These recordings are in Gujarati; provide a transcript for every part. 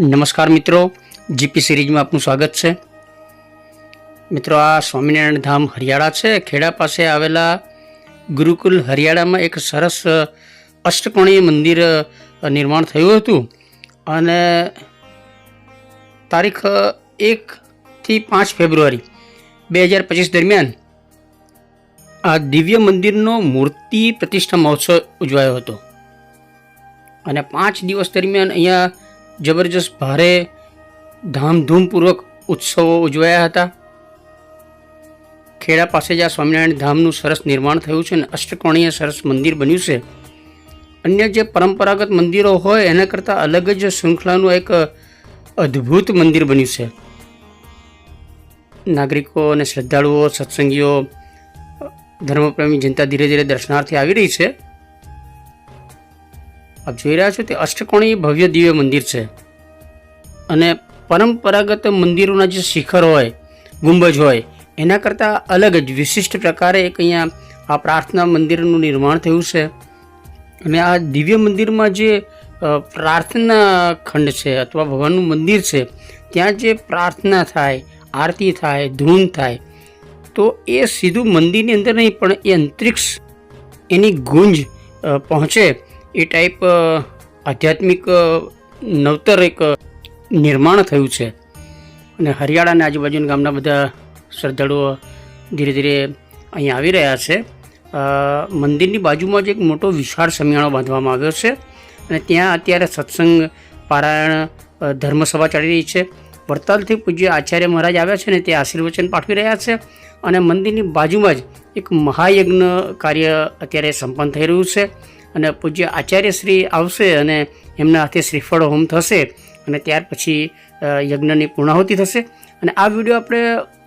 નમસ્કાર મિત્રો, જીપી સિરીઝમાં આપનું સ્વાગત છે. મિત્રો, આ સ્વામિનારાયણ ધામ હરિયાળા છે. ખેડા પાસે આવેલા ગુરુકુલ હરિયાળામાં એક સરસ અષ્ટકોણીય મંદિર નિર્માણ થયું હતું. અને તારીખ એકથી પાંચ ફેબ્રુઆરી બે હજાર પચીસ દરમિયાન આ દિવ્ય મંદિરનો મૂર્તિ પ્રતિષ્ઠા મહોત્સવ ઉજવાયો હતો. અને પાંચ દિવસ દરમિયાન અહીંયા જબરજસ્ત ભારે ધામધૂમપૂર્વક ઉત્સવો ઉજવાયા હતા. ખેડા પાસે જ આ સ્વામિનારાયણ ધામનું સરસ નિર્માણ થયું છે અને અષ્ટકોણીય સરસ મંદિર બન્યું છે. અન્ય જે પરંપરાગત મંદિરો હોય એના કરતાં અલગ જ શૃંખલાનું એક અદ્ભુત મંદિર બન્યું છે. નાગરિકો અને શ્રદ્ધાળુઓ, સત્સંગીઓ, ધર્મપ્રેમી જનતા ધીરે ધીરે દર્શનાર્થે આવી રહી છે. આપ જોઈ રહ્યા છો તે અષ્ટકોણીય ભવ્ય દિવ્ય મંદિર છે. અને પરંપરાગત મંદિરોના જે શિખર હોય, ગુંબજ હોય, એના કરતાં અલગ જ વિશિષ્ટ પ્રકારે એક અહીંયા આ પ્રાર્થના મંદિરનું નિર્માણ થયું છે. અને આ દિવ્ય મંદિરમાં જે પ્રાર્થના ખંડ છે અથવા ભગવાનનું મંદિર છે, ત્યાં જે પ્રાર્થના થાય, આરતી થાય, ધૂન થાય, તો એ સીધું મંદિરની અંદર નહીં, પણ એ અંતરિક્ષ એની ગુંજ પહોંચે એ ટાઈપ આધ્યાત્મિક નવતર એક નિર્માણ થયું છે. અને હરિયાળાને આજુબાજુના ગામના બધા શ્રદ્ધાળુઓ ધીરે ધીરે અહીંયા આવી રહ્યા છે. મંદિરની બાજુમાં જ એક મોટો વિશાળ સમિયાણો બાંધવામાં આવ્યો છે અને ત્યાં અત્યારે સત્સંગ, પારાયણ ધર્મસભા ચાલી રહી છે. વડતાલથી પૂજ્ય આચાર્ય મહારાજ આવ્યા છે ને તે આશીર્વચન પાઠવી રહ્યા છે અને મંદિરની બાજુમાં જ એક મહાયજ્ઞ કાર્ય અત્યારે સંપન્ન થઈ રહ્યું છે. અને પૂજ્ય આચાર્ય શ્રી આવશે અને એમના હાથે શ્રીફળ હોમ થશે અને ત્યાર પછી યજ્ઞની પૂર્ણાહુતિ થશે. અને આ વીડિયો આપણે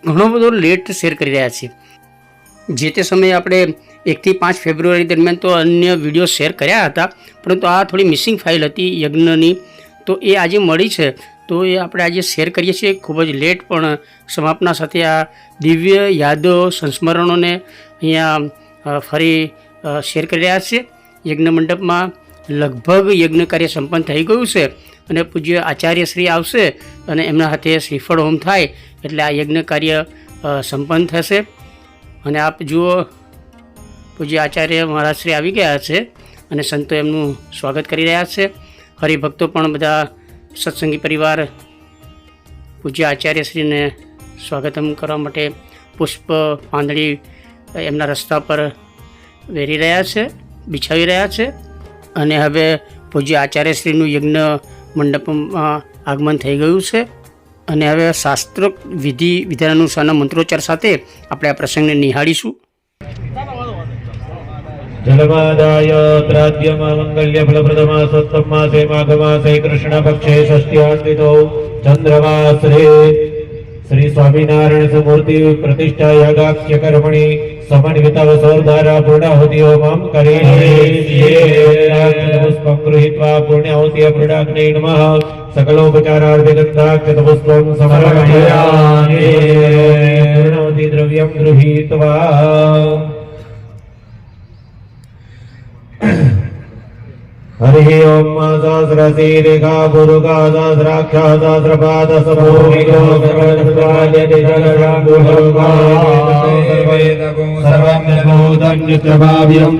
ઘણો બધો લેટ શેર કરી રહ્યા છીએ. જે તે સમયે આપણે એકથી પાંચ ફેબ્રુઆરી દરમિયાન તો અન્ય વીડિયો શેર કર્યા હતા, પરંતુ આ થોડી મિસિંગ ફાઇલ હતી યજ્ઞની. તો એ આજે મળી છે. તો એ આપણે આજે શેર કરીએ છીએ. ખૂબ જ લેટ પણ સમાપના સાથે આ દિવ્ય યાદો સંસ્મરણોને અહીંયા ફરી શેર કરી રહ્યા છીએ. યજ્ઞ મંડપમાં લગભગ યજ્ઞ કાર્ય સંપન્ન થઈ ગયું છે અને પૂજ્ય આચાર્ય શ્રી આવશે અને એમના હાથે શ્રીફળ હોમ થાય એટલે આ યજ્ઞ કાર્ય સંપન્ન થશે. અને આપ જુઓ, પૂજ્ય આચાર્ય મહારાજ શ્રી આવી ગયા છે અને સંતો એમનું સ્વાગત કરી રહ્યા છે. હરિભક્તો પણ બધા સત્સંગી પરિવાર પૂજ્ય આચાર્યશ્રીને સ્વાગતમ કરવા માટે પુષ્પ, પાંદડી એમના રસ્તા પર વેરી રહ્યા છે. બિછાવી રહ્યા છે. અને હવે પૂજ્ય આચાર્યશ્રીનું યજ્ઞ મંડપમાં આગમન થઈ ગયું છે. અને હવે શાસ્ત્રોક્ત વિધિ વિધાન અનુસારના મંત્રોચ્ચાર સાથે આપણે આ પ્રસંગને નિહાળીશું. જલમાદાય ત્રાદ્યમા મંગલ્ય ફલપ્રદમા સત્તમા સે માઘમા સે કૃષ્ણ પક્ષે ષષ્ઠ્યાન્વિતો ચંદ્રમા શ્રી શ્રી સ્વામિનારાયણ સમૂર્તિ પ્રતિષ્ઠા યાગાખ્ય કર્મણી समन्वितवसोर्धारा पूर्णाहुति होमं करेष्येपुष्पं गृहीत्वा पुण्याहुति पूर्णाग्ने नमः सकलोपचारार्थिगन्धाक्षतपुष्पं समर्पयामि हरिः ॐ सहस्रशीरिका पुरुका सहस्राक्षा सहस्रपाद समूहिको सर्वं नित्यभाव्यं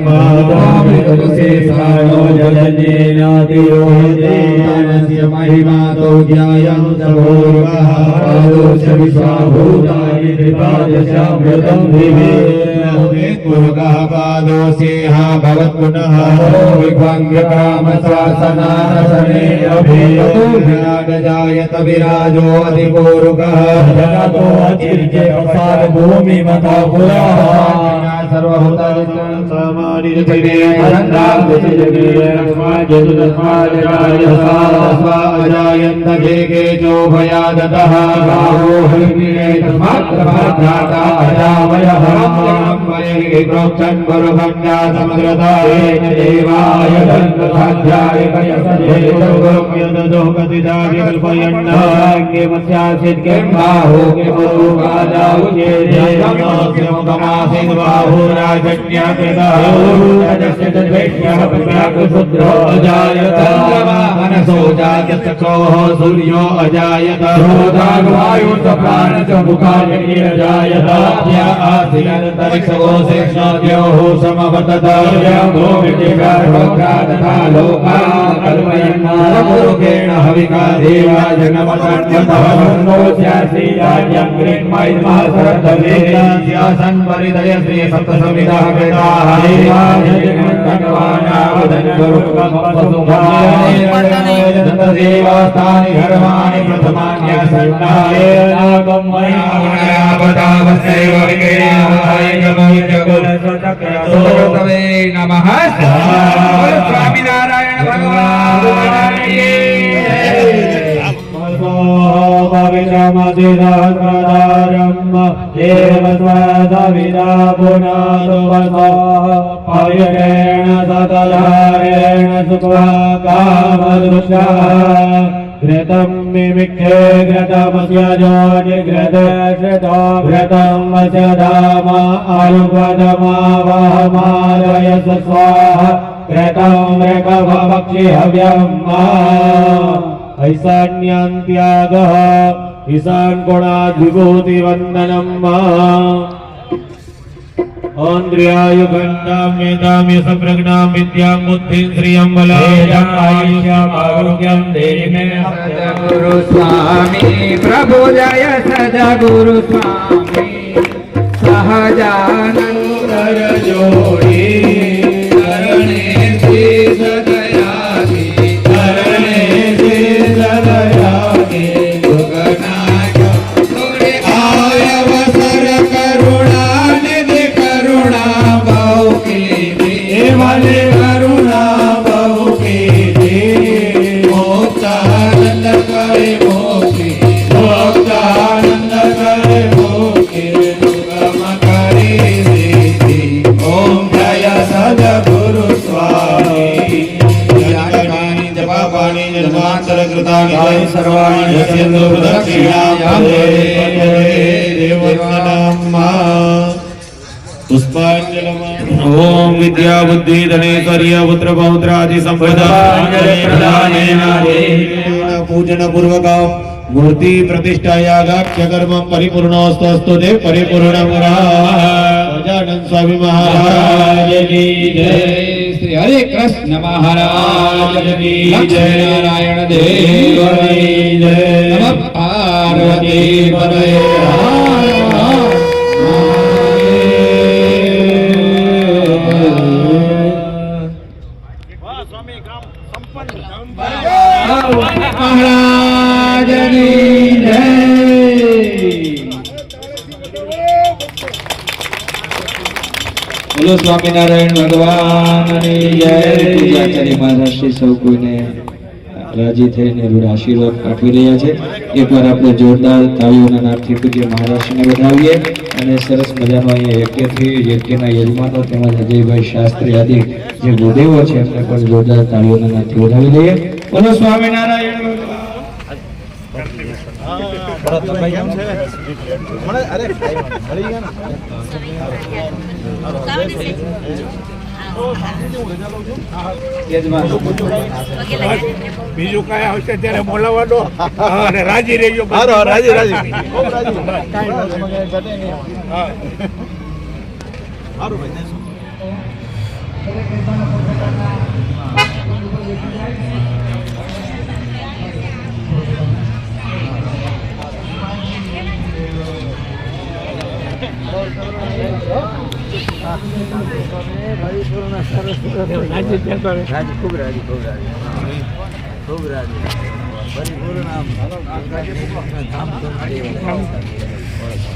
महिमातो ज्ञायं समूर्वः विश्वाभूतानि त्रिपादशामृतं दिवे पुरुकः पादोऽसिंह भवत्पुनः विभङ्गकामशासनानसने अभियतो जायत विराजो अधिपूरुकः जगतो अचिर्य भूमिमता पुरा अजायन्त केचो भयादतः प्रोक्षन् गुरुभङ्गा समग्रता देवाय दण्डसाध्याय स्वाध्याय पर्यसंदेशोगतिदाविकल्पयन्नाग्निमस्यासित् किं बाहो किमरूपादाउचेदेवमासिमुखमासिन् बाहुराजज्ञाकृतस्य तद्वेष्यः पिताकुशुद्धो अजायत मनसो जायतकोः सूर्यो अजायत श्रोतानुवायुर्सप्राण च मुखानि अजायत आसिरन्तरिक्षगोसेक्षोद्योः समपतत भूमिटिका तथा लोकाकल्पयन्नारोगेण हविका देवा जनमतर्त्यन्तवन्नोस्यासीदाज्ञग्रीन्मयिमासरतवेदासन्परिदय श्री सप्तसंविदः कृताः देवास्तानि धर्माणि प्रथमान्यासन्नायतावस्यैव विक्रयावहायकमविजगुलसतक्रसोतवे नमः तिरकदारम् एव स्वदविदा पुनातु वसो हरिरेण सतधारेण सुभाकामदृशा घृतम् निमिक्षे घृतमस्य जोनिघृतशतो घृतम् वच धाम अरुपदमावहमालयस स्वाहा घृतम् मृगभवक्षि हव्यम् ऐशान्यान्त्यागः ईशान्गुणाद्विभूतिवन्दनम् औन्द्रियाय घण्टां मेधामि सप्रज्ञां विद्यां बुद्धिं श्रियं बलायुष्यम् आरोग्यं देहि सदगुरु स्वामी प्रभु जय सदगुरु स्वामी सहजानन्द जोड़ी चरणे श्री सर्वान्तरकृतानि तानि सर्वाणि यस्य प्रदक्षिणां ओम विद्या बुद्धि धनेश्वर्य पुत्र पौत्रादि संप्रदाय पूजन पूर्वक मूर्ति कर्म परिपूर्णोस्तस्तु ते परिपूर्णमुरा ગજાનંદ સ્વામી મહારાજ કી જય શ્રી હરે કૃષ્ણ મહારાજ કી જય. નારાયણ દેવ જય. નમ પાર્વતી પતયે સ્વામિનારાયણ ભગવાનની જય. સૌ કોઈને રાજી થઈને રૂડા આશીર્વાદ પાઠવી રહ્યા છે. એકવાર આપણે જોરદાર તાળીઓના નામથી પૂજ્ય મહારાષ્ટ્રને વધાવીએ અને સરસ મજાનો અહીંયા યજ્ઞથી, યજ્ઞના યજમાનો તેમજ અજયભાઈ શાસ્ત્રી આદિ જે ગુદેવો છે, એમને પણ જોરદાર તાળીઓના નામથી વધાવી દઈએ. બોલો સ્વામિનારાયણ. ભગવાન ને બીજું કઈ આવશે ત્યારે બોલાવવાનો. અને રાજી રહેજો રાજી રાજી.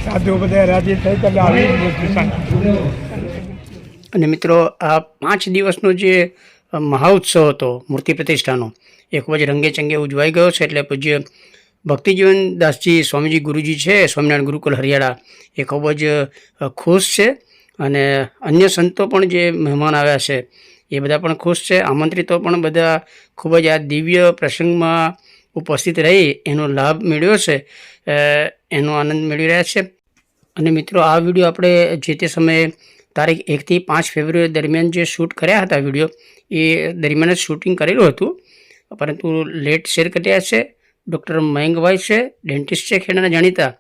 સાધુ બધા રાજી થઈ અને મિત્રો, આ પાંચ દિવસનો જે મહાઉત્સવ હતો, મૂર્તિ પ્રતિષ્ઠાનો, એ ખૂબ જ રંગેચંગે ઉજવાઈ ગયો છે, એટલે પૂજ્ય ભક્તિજીવન દાસજી સ્વામીજી ગુરુજી છે, સ્વામિનારાયણ ગુરુકુલ હરિયાળા. એ ખૂબ જ ખુશ છે અને અન્ય સંતો પણ જે મહેમાન આવ્યા છે, એ બધા પણ ખુશ છે. આમંત્રિતો પણ બધા ખૂબ જ આ દિવ્ય પ્રસંગમાં ઉપસ્થિત રહી એનો લાભ મેળવ્યો છે એનો આનંદ મેળવી રહ્યા છે. અને મિત્રો, આ વીડિયો આપણે જે તે સમયે તારીખ એકથી પાંચ ફેબ્રુઆરી દરમિયાન જે શૂટ કર્યા હતા વીડિયો, એ દરમિયાન જ શૂટિંગ કરેલું હતું. પરંતુ લેટ શેર કર્યા છે. ડૉક્ટર મયંકભાઈ છે, ડેન્ટિસ્ટ છે ખેડાના જાણીતા.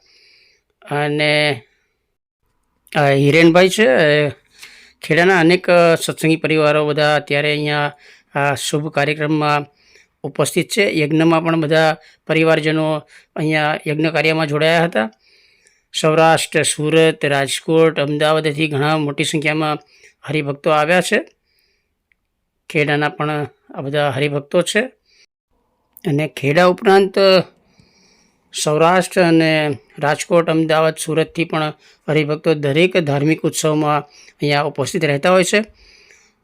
અને હિરેનભાઈ છે ખેડાના અનેક સત્સંગી પરિવારો બધા અત્યારે અહીંયા આ શુભ કાર્યક્રમમાં ઉપસ્થિત છે. યજ્ઞમાં પણ બધા પરિવારજનો અહીંયા યજ્ઞ કાર્યમાં જોડાયા હતા. સૌરાષ્ટ્ર, સુરત, રાજકોટ, અમદાવાદથી ઘણા મોટી સંખ્યામાં હરિભક્તો આવ્યા છે. ખેડાના પણ આ બધા હરિભક્તો છે. અને ખેડા ઉપરાંત સૌરાષ્ટ્ર અને રાજકોટ, અમદાવાદ, સુરતથી પણ હરિભક્તો દરેક ધાર્મિક ઉત્સવમાં અહીંયા ઉપસ્થિત રહેતા હોય છે.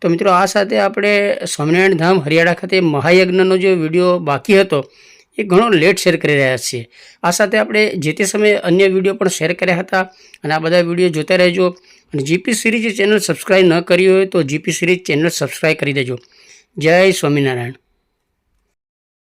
તો મિત્રો, આ સાથે આપણે સ્વામિનારાયણ ધામ હરિયાળા ખાતે મહાયજ્ઞનો જે વીડિયો બાકી હતો, એ ઘણો લેટ શેર કરી રહ્યા છીએ. આ સાથે આપણે જે તે સમયે અન્ય વીડિયો પણ શેર કર્યા હતા, અને આ બધા વીડિયો જોતા રહેજો. અને જીપી સિરીઝ ચેનલ સબસ્ક્રાઈબ ન કરી હોય તો જીપી સિરીઝ ચેનલ સબસ્ક્રાઈબ કરી દેજો. જય સ્વામિનારાયણ.